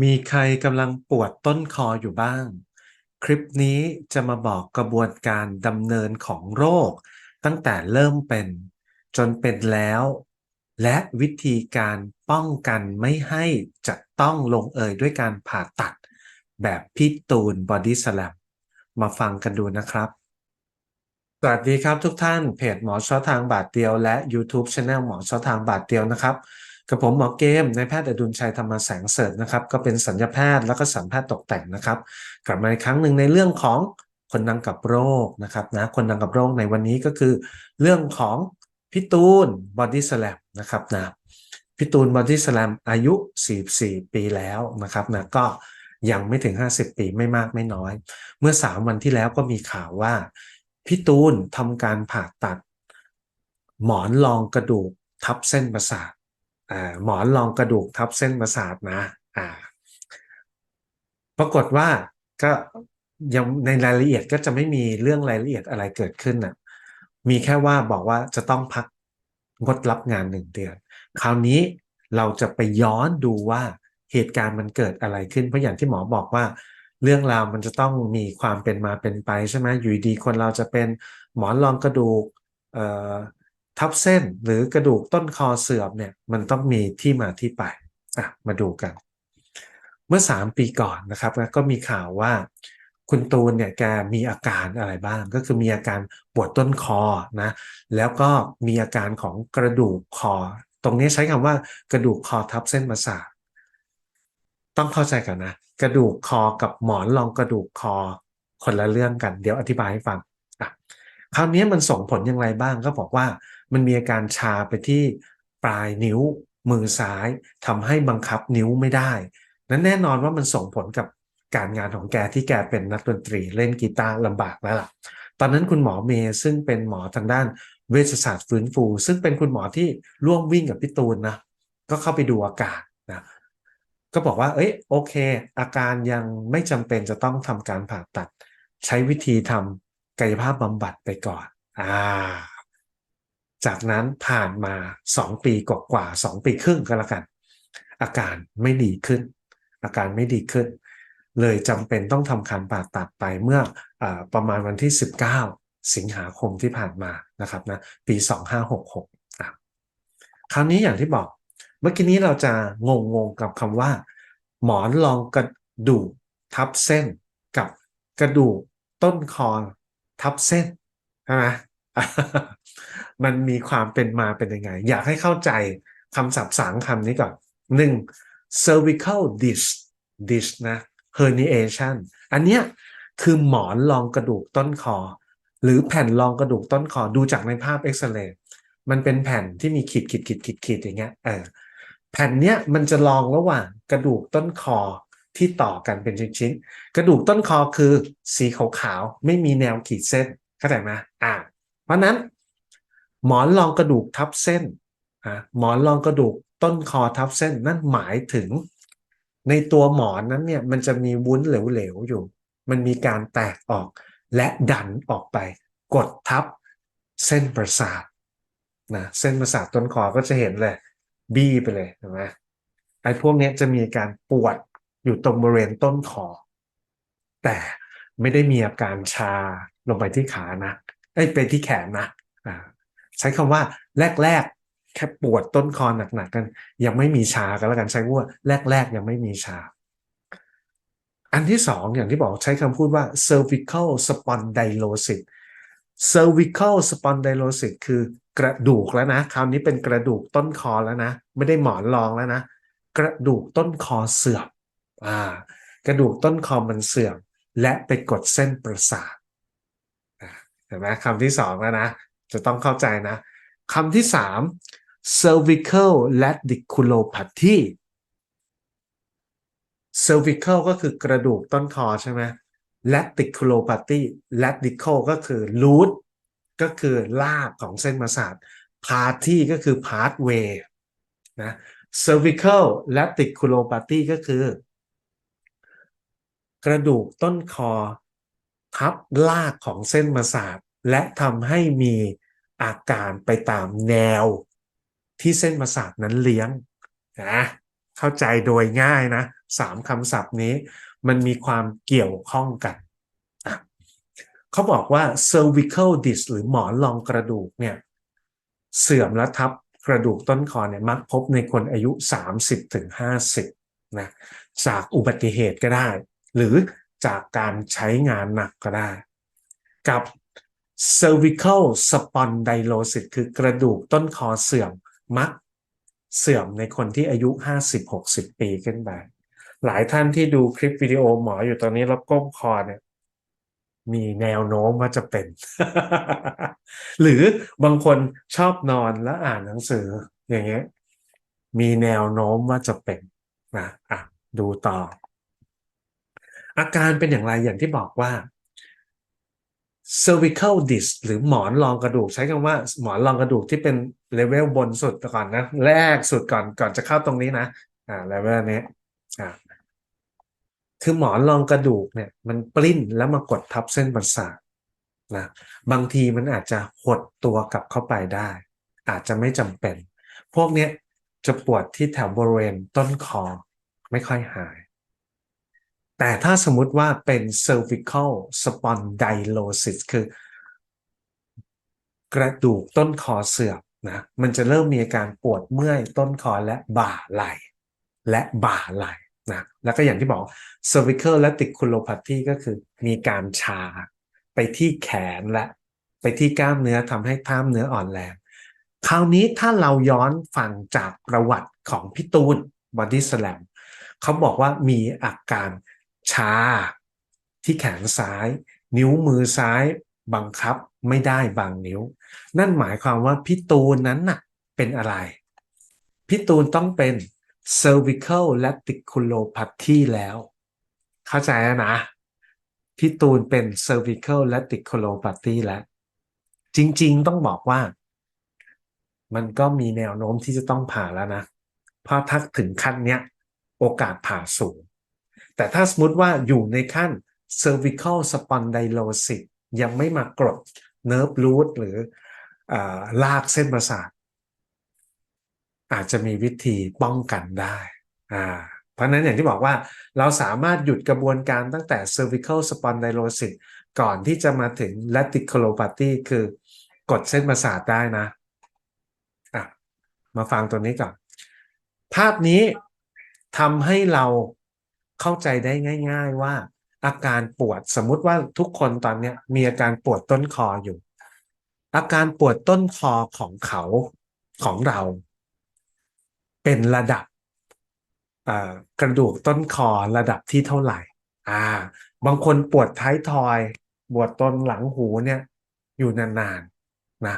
มีใครกำลังปวดต้นคออยู่บ้าง คลิปนี้จะมาบอกกระบวนการดำเนินของโรค ตั้งแต่เริ่มเป็น จนเป็นแล้ว และวิธีการป้องกันไม่ให้จะต้องลงเอยด้วยการผ่าตัด แบบพี่ตูนบอดี้สแลมมาฟังกันดูนะครับ สวัสดีครับทุกท่านเพจหมอช้าทางบาทเดียวและ YouTube Channel หมอช้าทางบาทเดียวนะครับ กับผมหมอเกมในายแพทย์อดุลชัยธรรมแสงเสริฐนะครับก็เป็นสัญญาแพทย์แล้วก็สัมแพทย์ตกแต่งนะครับ กลับมาอีกครั้งหนึ่งในเรื่องของคนดังกับโรคนะครับนะคนดังกับโรคในวันนี้ก็คือเรื่องของพี่ตูนบอดี้สแลมนะครับนะพี่ตูนบอดี้สแลมอายุ 44 ปีแล้วนะครับนะก็ยังไม่ถึง 50 ปีไม่มากไม่น้อย เมื่อ 3 วันที่แล้วก็มีข่าวว่าพี่ตูนทำการผ่าตัด หมอนรองกระดูกทับเส้นประสาท หมอนรองกระดูกทับเส้นประสาทนะอ่าปรากฏว่าก็ยังในรายละเอียดก็จะไม่มีเรื่องรายละเอียดอะไรเกิดขึ้นน่ะมีแค่ว่าบอกว่าจะต้องพักงดรับงานหนึ่งเดือน คราวนี้เราจะไปย้อนดูว่าเหตุการณ์มันเกิดอะไรขึ้น เพราะอย่างที่หมอบอกว่า เรื่องราวมันจะต้องมีความเป็นมาเป็นไปใช่ไหมอยู่ดีคนเราจะเป็นหมอนรองกระดูกเอ่อ ทับเส้นหรือกระดูกต้นคอเสื่อมเนี่ยมันต้องมีที่มาที่ไปอะมาดูกัน เมื่อ 3 ปีก่อนนะครับก็มีข่าวว่า คุณตูนเนี่ยแกมีอาการอะไรบ้าง ก็คือมีอาการปวดต้นคอนะแล้วก็มีอาการของกระดูกคอ ตรงนี้ใช้คำว่ากระดูกคอทับเส้นประสาทต้องเข้าใจกันนะ กระดูกคอกับหมอนรองกระดูกคอคนละเรื่องกัน เดี๋ยวอธิบายให้ฟังอะคราวนี้มันส่งผลอย่างไรบ้างก็บอกว่า มันมีอาการชาไปที่ปลายนิ้วมือซ้ายทำให้บังคับนิ้วไม่ได้ นั้นแน่นอนว่ามันส่งผลกับการงานของแกที่แกเป็นนักดนตรีเล่นกีตาร์ลำบากแล้วล่ะ ตอนนั้นคุณหมอเมย์ซึ่งเป็นหมอทางด้านเวชศาสตร์ฟื้นฟู ซึ่งเป็นคุณหมอที่ร่วมวิ่งกับพี่ตูนนะ ก็เข้าไปดูอาการนะ ก็บอกว่า เอ้ยโอเค อาการยังไม่จำเป็นจะต้องทำการผ่าตัด ใช้วิธีทำกายภาพบำบัดไปก่อน อ่า จากนั้นผ่านมา 2 ปีกว่าๆสองปีครึ่งก็แล้วกัน อาการไม่ดีขึ้น อาการไม่ดีขึ้น เลยจำเป็นต้องทำการผ่าตัดไปเมื่ออประมาณวันที่ 19 สิงหาคมที่ผ่านมานะครับนะปี 2566 คราวนี้อย่างที่บอก เมื่อกี้นี้เราจะงงงกับคำว่า หมอนรองกระดูกทับเส้นกับกระดูกต้นคอทับเส้นใช่ไหม มันมีความเป็นมาเป็นยังไง อยากให้เข้าใจคำศัพท์สามคำนี้ก่อนหนึ่ง cervical disc disc นะ herniation อันเนี้ยคือหมอนรองกระดูกต้นคอ หรือแผ่นรองกระดูกต้นคอดูจากในภาพเอ็กซเรย์มันเป็นแผ่นที่มีขีดขีดขีดขีดขีดอย่างเงี้ยเออแผ่นเนี้ยมันจะรองระหว่างกระดูกต้นคอที่ต่อกันเป็นชิ้นๆ กระดูกต้นคอคือสีขาวๆ ไม่มีแนวขีดเส้นเข้าใจไหมอ่า เพราะนั้น หมอนรองกระดูกทับเส้นหมอนรองกระดูกต้นคอทับเส้นนั่นหมายถึง ในตัวหมอนนั้นเนี่ยมันจะมีวุ้นเหลวๆอยู่ มันมีการแตกออกและดันออกไป กดทับเส้นประสาทนะเส้นประสาทต้นคอก็จะเห็นเลยบี้ไปเลยเห็นไหมไอ้พวกนี้จะมีการปวดอยู่ตรงบริเวณต้นคอแต่ไม่ได้มีอาการชาลงไปที่ขานะ ไอ้ยไปที่แขนนะใช้คำว่าแรกๆ แค่ปวดต้นคอหนักๆกัน ยังไม่มีชากันแล้วกันใช้ว่าแรกๆ ยังไม่มีชา อันที่สองอย่างที่บอกใช้คำพูดว่า cervical spondylosis cervical spondylosis คือกระดูกแล้วนะ คราวนี้เป็นกระดูกต้นคอแล้วนะ ไม่ได้หมอนรองแล้วนะ กระดูกต้นคอเสื่อมอ่ากระดูกต้นคอมันเสื่อม และไปกดเส้นประสาท ห็นไหมคำที่สองแล้วนะ จะต้องเข้าใจนะคำที่สาม cervical radiculopathy cervical ก็คือกระดูกต้นคอใช่ไหม radiculopathy radical ก็คือ root ก็คือรากของเส้นประสาท party ก็คือ pathway นะ cervical radiculopathy ก็คือ กระดูกต้นคอ ทับรากของเส้นประสาทและทำให้มีอาการไปตามแนวที่เส้นประสาทนั้นเลี้ยงนะเข้าใจโดยง่ายนะสามคำศัพท์นี้ มันมีความเกี่ยวข้องกัน เขาบอกว่า cervical disc หรือหมอนรองกระดูกเนี่ยเสื่อมและทับกระดูกต้นคอเนี่ยมักพบในคนอายุ 30-50ถึง50นะจากอุบัติเหตุก็ได้ หรือ จากการใช้งานหนักก็ได้ กับ cervical spondylosis คือกระดูกต้นคอเสื่อมมักเสื่อมในคนที่อายุ 50-60 ปีขึ้นไป หลายท่านที่ดูคลิปวิดีโอหมออยู่ตอนนี้แล้วก้มคอเนี่ย มีแนวโน้มว่าจะเป็น หรือบางคนชอบนอนแล้วอ่านหนังสืออย่างเงี้ย มีแนวโน้มว่าจะเป็นนะอะดูต่อ อาการเป็นอย่างไรอย่างที่บอกว่า cervical disc หรือหมอนรองกระดูก ใช้คำว่าหมอนรองกระดูกที่เป็นเลเวลบนสุดก่อนนะแรกสุดก่อนก่อนจะเข้าตรงนี้นะอ่าเลเวลนี้อ่าคือหมอนรองกระดูกเนี่ย มันปลิ้นแล้วมากดทับเส้นประสาทนะบางทีมันอาจจะหดตัวกลับเข้าไปได้ อาจจะไม่จำเป็น พวกเนี้ยจะปวดที่แถวบริเวณต้นคอไม่ค่อยหาย แต่ถ้าสมมุติว่าเป็น cervical spondylosis คือกระดูกต้นคอเสื่อมนะมันจะเริ่มมีอาการปวดเมื่อยต้นคอและบ่าไหล่และบ่าไหล่นะแล้วก็อย่างที่บอก cervical reticulopathy ก็คือมีการชา ไปที่แขนและไปที่กล้ามเนื้อทำให้กล้ามเนื้ออ่อนแรงคราวนี้ถ้าเราย้อนฟังจากประวัติของพี่ตูนบอดี้สแลมเขาบอกว่ามีอาการ ชา ที่แขนซ้าย นิ้วมือซ้ายบังคับไม่ได้บางนิ้ว นั่นหมายความว่าพี่ตูนนั้นน่ะเป็นอะไร พี่ตูนต้องเป็น cervical reticulopathy แล้ว เข้าใจแล้วนะ พี่ตูนเป็น cervical reticulopathy แล้ว จริง ๆ ต้องบอกว่า มันก็มีแนวโน้มที่จะต้องผ่าแล้วนะ เพราะถ้าถึงขั้นเนี้ย โอกาสผ่าสูง แต่ถ้าสมมติว่าอยู่ในขั้น cervical spondylosis ยังไม่มากรด nerve root หรืออลากเส้นประสาทอาจจะมีวิธีป้องกันได้อ่าเพราะนั้นอย่างที่บอกว่าเราสามารถหยุดกระบวนการตั้งแต่ cervical spondylosis ก่อนที่จะมาถึง reticulopathy คือกดเส้นประสาทได้นะอะมาฟังตัวนี้ก่อน ภาพนี้ทำให้เรา เข้าใจได้ง่าย ๆว่า อาการปวดสมมุติว่าทุกคนตอนนี้มีอาการปวดต้นคออยู่ อาการปวดต้นคอของเขาของเรา เป็นระดับกระดูกต้นคอระดับที่เท่าไหร่ อ่า บางคนปวดท้ายทอยปวดต้นหลังหูเนี่ย อยู่นานๆนะ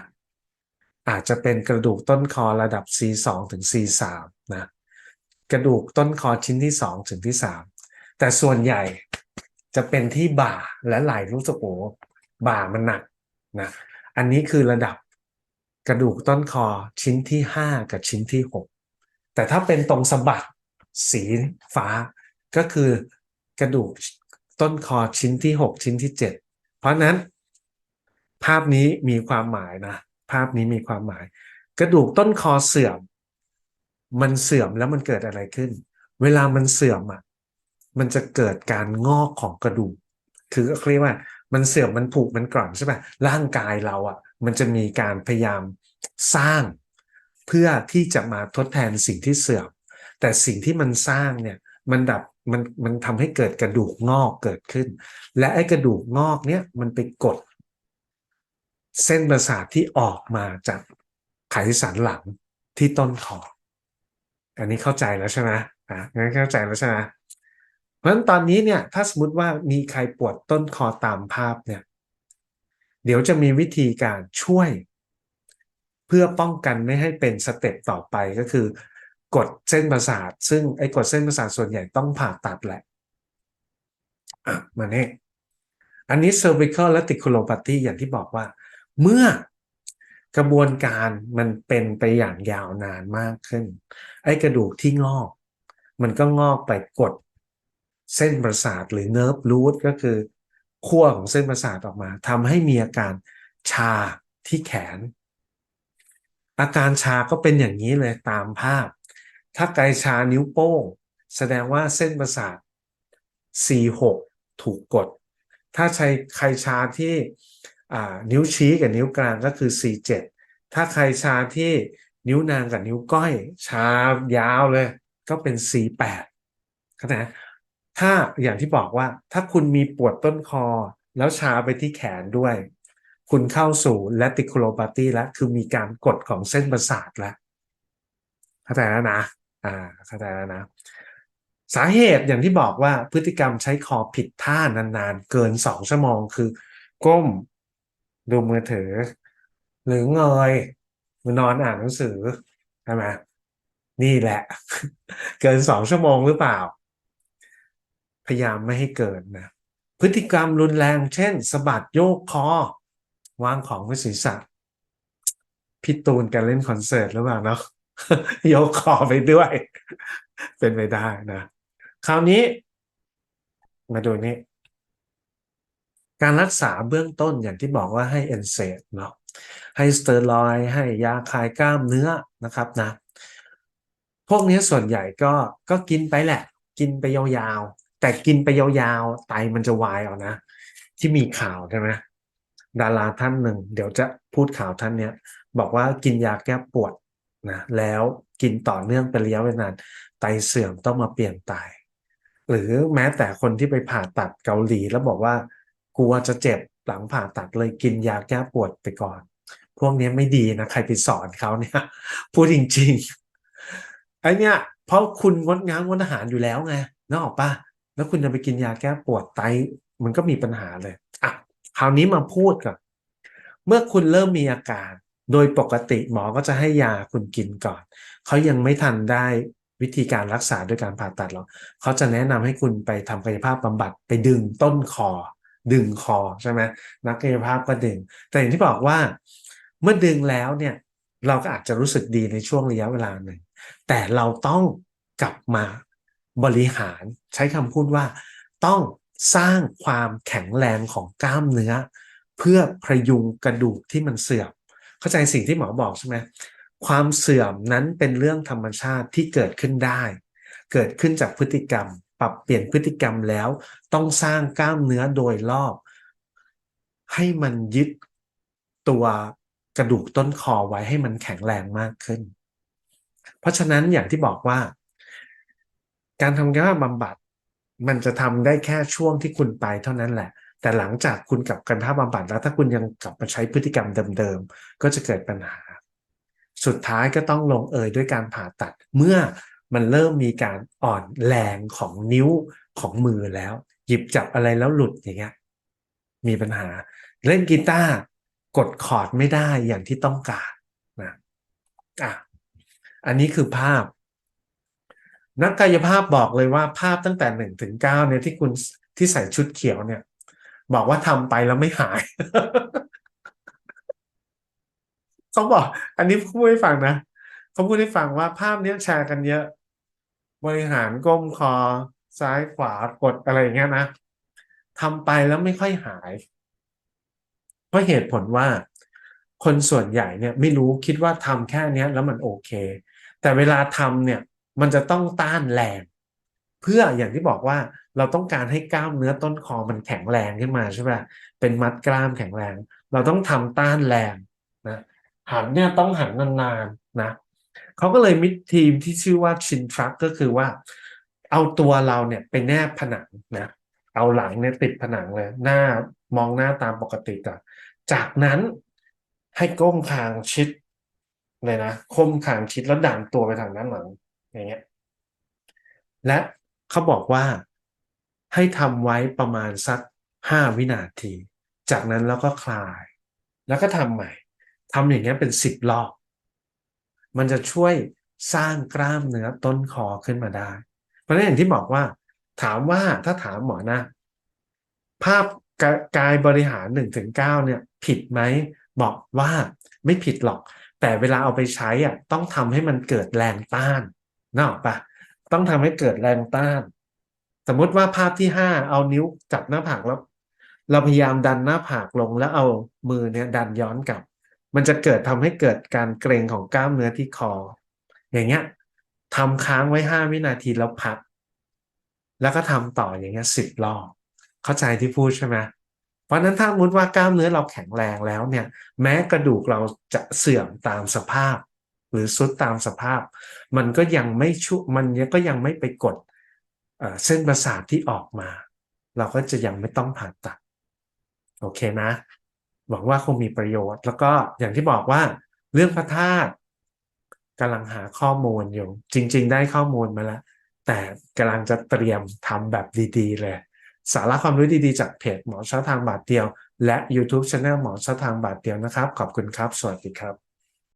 อาจจะเป็นกระดูกต้นคอระดับ C2 ถึง C3 นะ กระดูกต้นคอชิ้นที่ 2 ถึงที่3 แต่ส่วนใหญ่จะเป็นที่บ่าและไหล่รู้สึกโอ้บ่ามันหนักนะอันนี้คือระดับกระดูกต้นคอชิ้นที่ 5 กับชิ้นที่ 6 แต่ถ้าเป็นตรงสะบักสีฟ้าก็คือกระดูกต้นคอชิ้นที่ 6 ชิ้นที่ 7 เพราะนั้น ภาพนี้มีความหมายนะภาพนี้มีความหมาย กระดูกต้นคอเสื่อม มันเสื่อมแล้วมันเกิดอะไรขึ้น เวลามันเสื่อมอะ มันจะเกิดการงอกของกระดูก คือเรียกว่า มันเสื่อมมันผุมันกร่อนใช่ไหมร่างกายเราอะ มันจะมีการพยายามสร้าง เพื่อที่จะมาทดแทนสิ่งที่เสื่อม แต่สิ่งที่มันสร้างเนี่ยมันดับมันมันทำให้เกิดกระดูกงอกเกิดขึ้น และไอ้กระดูกงอกเนี่ยมันไปกด เส้นประสาทที่ออกมาจากไขสันหลังที่ต้นคออันนี้เข้าใจแล้วใช่ไหมอะงั้นเข้าใจแล้วใช่ไหม ราะฉะนั้นตอนนี้เนี่ยถ้าสมมติว่ามีใครปวดต้นคอตามภาพเนี่ยเดี๋ยวจะมีวิธีการช่วย เพื่อป้องกันไม่ให้เป็นสเต็ปต่อไปก็คือกดเส้นประสาท ซึ่งไอ้กดเส้นประสาทส่วนใหญ่ต้องผ่าตัดแหละอะมาเนี่ยอันนี้ cervical reticulopathy อย่างที่บอกว่า เมื่อกระบวนการมันเป็นไปอย่างยาวนานมากขึ้น ไอ้กระดูกที่งอก มันก็งอกไปกด เส้นประสาทหรือ nerve root ก็คือขั้วของเส้นประสาทออกมาทำให้มีอาการชาที่แขน อาการชาก็เป็นอย่างนี้เลยตามภาพ ถ้าไกชานิ้วโป้ง แสดงว่าเส้นประสาท C6 ถูกกด ถ้าใช้ใครชาที่นิ้วชี้กับนิ้วกลางก็คือ C7 ถ้าใครชาที่นิ้วนางกับนิ้วก้อย ชายาวเลย ก็เป็น C8 เข้าใจ ถ้าอย่างที่บอกว่า ถ้าคุณมีปวดต้นคอ แล้วชาไปที่แขนด้วย คุณเข้าสู่ reticulopathy แล้วคือมีการกดของเส้นประสาทแล้วเข้าใจแล้วนะอ่าเข้าใจแล้วนะ สาเหตุอย่างที่บอกว่าพฤติกรรมใช้คอผิดท่านานๆ เกินสองชั่วโมงคือ ก้มดูมือถือ หรือเงยมือนอนอ่านหนังสือใช่ไหมนี่แหละ เกินสองชั่วโมงหรือเปล่า พยายามไม่ให้เกินนะพฤติกรรมรุนแรง เช่นสะบัดโยกคอ วางของบนศีรษะพี่ตูนการเล่นคอนเสิร์ตหรือเปล่าเนาะโยกคอไปด้วย เป็นไปได้นะ คราวนี้ มาดูนี่การรักษาเบื้องต้นอย่างที่บอกว่าให้เอนเซดเนาะให้สเตอรอยให้ยาคลายกล้ามเนื้อนะครับนะ พวกนี้ส่วนใหญ่ก็ก็กินไปแหละ กินไปยาว แต่กินไปยาวๆไตมันจะวายเอานะ ที่มีข่าวใช่ไหมดาราท่านหนึ่ง เดี๋ยวจะพูดข่าวท่านเนี้ยบอกว่ากินยาแก้ปวดนะแล้วกินต่อเนื่องเป็นระยะเวลานานไตเสื่อมต้องมาเปลี่ยนไตหรือแม้แต่คนที่ไปผ่าตัดเกาหลีแล้วบอกว่ากลัวจะเจ็บหลังผ่าตัดเลยกินยาแก้ปวดไปก่อน พวกนี้ไม่ดีนะใครไปสอนเขาเนี่ย พูดจริงๆไอเนี่ยเพราะคุณงดงามงดอาหารอยู่แล้วไงนึกออกปะ แล้วคุณจะไปกินยาแก้ปวดไตมันก็มีปัญหาเลยอะคราวนี้มาพูดกับเมื่อคุณเริ่มมีอาการ โดยปกติหมอก็จะให้ยาคุณกินก่อน เขายังไม่ทันได้วิธีการรักษาด้วยการผ่าตัดหรอกเขาจะแนะนำให้คุณไปทำกายภาพบำบัดไปดึงต้นคอ ดึงคอใช่ไหมนักกายภาพก็ดึง แต่อย่างที่บอกว่าเมื่อดึงแล้วเนี่ยเราก็อาจจะรู้สึกดีในช่วงระยะเวลาหนึ่งแต่เราต้องกลับมา บริหารใช้คำพูดว่าต้องสร้างความแข็งแรงของกล้ามเนื้อ เพื่อพยุงกระดูกที่มันเสื่อม เข้าใจสิ่งที่หมอบอกใช่ไหมความเสื่อมนั้นเป็นเรื่องธรรมชาติที่เกิดขึ้นได้ เกิดขึ้นจากพฤติกรรม ปรับเปลี่ยนพฤติกรรมแล้ว ต้องสร้างกล้ามเนื้อโดยรอบ ให้มันยึดตัวกระดูกต้นคอไว้ให้มันแข็งแรงมากขึ้น เพราะฉะนั้นอย่างที่บอกว่า การทำกายภาพบำบัด มันจะทำได้แค่ช่วงที่คุณไปเท่านั้นแหละ แต่หลังจากคุณกลับกันภาพบำบัดแล้ว ถ้าคุณยังกลับมาใช้พฤติกรรมเดิมๆก็จะเกิดปัญหา สุดท้ายก็ต้องลงเอยด้วยการผ่าตัด เมื่อมันเริ่มมีการอ่อนแรงของนิ้วของมือแล้ว หยิบจับอะไรแล้วหลุดอย่างเงี้ยมีปัญหา เล่นกีตาร์กดคอร์ดไม่ได้อย่างที่ต้องการนะอะอันนี้คือภาพ นักกายภาพบอกเลยว่าภาพตั้งแต่หนึ่งถึงเก้าเนี่ยที่คุณที่ใส่ชุดเขียวเนี่ย บอกว่าทำไปแล้วไม่หายเขาบอก อันนี้พูดให้ฟังนะเขาพูดให้ฟังว่าภาพเนี้ยแชร์กันเยอะ บริหารก้มคอ ซ้ายขวากดอะไรอย่างเงี้ยนะทำไปแล้วไม่ค่อยหายเพราะเหตุผลว่าคนส่วนใหญ่เนี่ย ไม่รู้คิดว่าทำแค่เนี้ยแล้วมันโอเค แต่เวลาทำเนี่ย มันจะต้องต้านแรง เพื่ออย่างที่บอกว่าเราต้องการให้กล้ามเนื้อต้นคอมันแข็งแรงขึ้นมาใช่ไหมเป็นมัดกล้ามแข็งแรง เราต้องทำต้านแรงนะหันเนี่ยต้องหันนานๆนะเขาก็เลยมิดทีมที่ชื่อว่าชินทรัคก็คือว่า เอาตัวเราเนี่ยไปแนบผนังนะเอาหลังเนี่ยติดผนังเลยหน้ามองหน้าตามปกติก่อนจากนั้นให้ก้มคางชิดเลยนะก้มคางชิดแล้วดันตัวไปทางด้านหลัง อย่างเงี้ยและเขาบอกว่าให้ทำไว้ประมาณสักห้าวินาที จากนั้นแล้วก็คลาย แล้วก็ทำใหม่ทำอย่างเงี้ยเป็นสิบรอบ มันจะช่วยสร้างกล้ามเนื้อต้นคอขึ้นมาได้ เพราะฉะนั้นอย่างที่บอกว่า ถามว่าถ้าถามหมอนะ ภาพกายบริหารหนึ่งถึงเก้าเนี่ย ผิดไหมบอกว่าไม่ผิดหรอก แต่เวลาเอาไปใช้อะต้องทำให้มันเกิดแรงต้าน นกออกปะต้องทำให้เกิดแรงต้าน สมมุติว่าภาพที่ห้าเอานิ้วจับหน้าผากแล้ว เราพยายามดันหน้าผากลงแล้วเอามือเนี่ยดันย้อนกลับ มันจะเกิดทำให้เกิดการเกรงของกล้ามเนื้อที่คอ อย่างเงี้ยทำค้างไว้ห้าวินาทีแล้วพัก แล้วก็ทำต่ออย่างเงี้ยสิบรอบเข้าใจที่พูดใช่ไหมเพราะนั้นถ้าสมมุติว่ากล้ามเนื้อเราแข็งแรงแล้วเนี่ย แม้กระดูกเราจะเสื่อมตามสภาพ หรือสุดตามสภาพ มันก็ยังไม่ชุมันก็ยังไม่ไปกดเส้นประสาทที่ออกมา เราก็จะยังไม่ต้องผ่าตัด โอเคนะ หวังว่าคงมีประโยชน์ แล้วก็อย่างที่บอกว่าเรื่องพระธาตุกำลังหาข้อมูลอยู่ จริง ๆ ได้ข้อมูลมาแล้ว แต่กำลังจะเตรียมทำแบบดีๆ เลย สาระความรู้ดีๆ จากเพจหมอเช้าทางบาทเดียว และ YouTube Channel หมอเช้าทางบาทเดียวนะครับ ขอบคุณครับ สวัสดีครับ